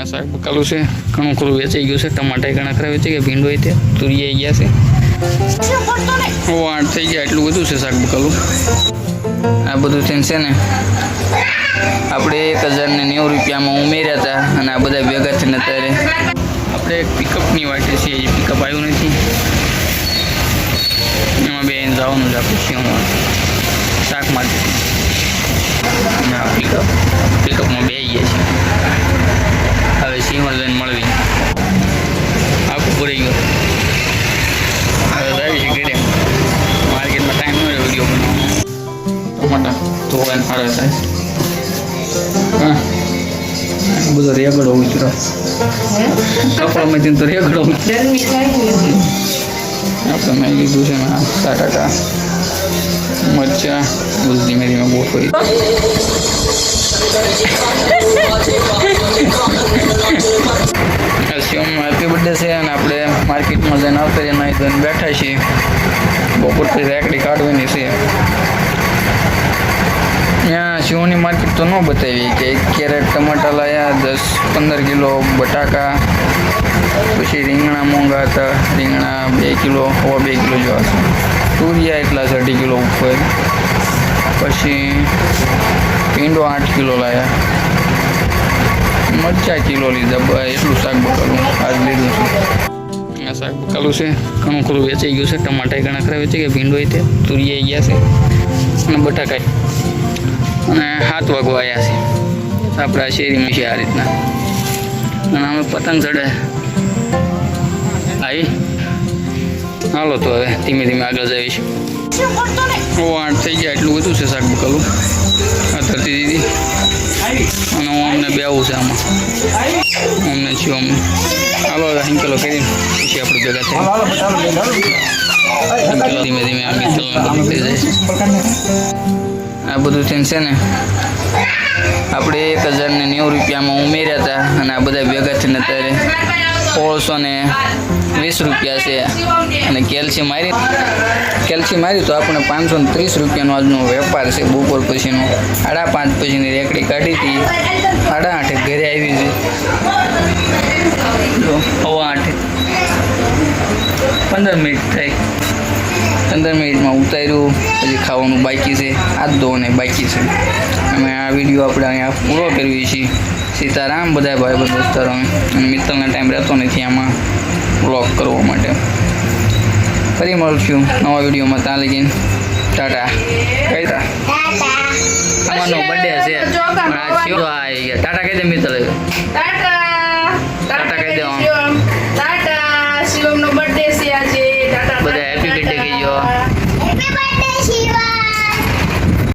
આ શાક બકાલું છે. ઘણું ખરું વેચાઈ ગયું છે. ટમાટા ઘણા ખરા વેચાઈ ગયા. ભીંડો તે આવી ગયા છે. વાટ થઈ ગયા. એટલું બધું છે શાક બકાલું આ બધું થઈને છે ને, આપણે એક હજાર ને નેવું રૂપિયામાં ઉમેર્યા હતા અને આ બધા ભેગા થઈને અત્યારે આપણે પિકઅપની વાટે છીએ. હજી પિકઅપ આવ્યું નથી. એમાં બે જવાનું છે આપણે શિવમાં શાક માટે પિકઅપ પિકઅપમાં બે ગયા છે. હવે સિંહણ લઈને મળવી. આખું પૂરી ગયું. હવે આવી છે ઘરે. માર્કેટમાં ટાઈમ ન રહ્યો વીડિયો બનાવવાનો. ટમાટા ધોવાય સારા થાય. હા. બધો રેગડો ઉતરો કપડામાંથી તો રેગડો ગરમી થાય ને આપણે મેં લીધું છે ને બટાકા મરચા ધીમે ધીમે ગોઠવી ધોઈને બેઠા છીએ. બપોર પછી રેકડી કાઢવાની છે. ત્યાં શિવની માર્કેટ તો ન બતાવી કે એક કેરેટ ટમાટા લાયા, દસ પંદર કિલો બટાકા, પછી રીંગણા મોંઘા હતા. રીંગણા બે કિલો, હવા બે કિલો જેવા છે તુરિયા એટલા અઢી કિલો ઉપર. પછી પીંડો આઠ કિલો લાયા. મરચા કિલો લીધા. એટલું શાક બકાલું આજ લીધું છે. આ શાક બકાલું છે. ઘણું ખરું વેચાઈ ગયું છે. ટમાટા ઘણા ખરા વેચાઈ ગયા. ભીંડો તે આવી ગયા છે. અને બટાકા અને હાથ વાગવા આવ્યા છે. આપણા શેરીમાં છે આ રીતના. અને અમે પતંગ ચડે. આવી હાલો તો હવે ધીમે ધીમે આગળ જઈશું આઠ થઈ ગયા. એટલું બધું છે શાક બકાલું આ ધરતી દીદી. અને હું અમને બેવું છે આમાં. અમને છું અમને હાલો હવે હિંકેલો કરી પછી આપણે ભેગા થાય હિંકેલો ધીમે ધીમે આ બધું થઈ જાય. આ બધું થઈને છે ને આપણે એક હજાર ને નેવું રૂપિયામાં ઉમેર્યા હતા અને આ બધા ભેગા થઈને અત્યારે સોળસો ને વીસ રૂપિયા છે. અને કેલ્સી મારી કેલ્સી મારી તો આપણે પાંચસો ને ત્રીસ રૂપિયાનો આજનો વેપાર છે. બપોર પછીનો સાડા પાંચ પછીની રેકડી કાઢી હતી. સાડા આઠે ઘરે આવી છે હવા આઠે પંદર મિનિટ થઈ. પંદર મિનિટમાં ઉતાર્યું પછી ખાવાનું બાકી છે. આ જ ધોવાને બાકી છે. અમે આ વીડિયો આપણે અહીંયા પૂરો કરીએ છીએ. સીતારામ બધા ભાઈ બંધ દોસ્તારો. અને મિત્રના ટાઈમ રહેતો નથી આમાં. બ્લોગ કરવા માટે. ફરી મળશું નવા વિડીયોમાં. ત્યાં લગીને. ટાટા. કઈ તા અમારનો બર્થડે છે. ટાટા કહી દે મિત્ર ટાટા. ટાટા કહી દે ટાટા. શિવમનો બર્થડે છે આજે.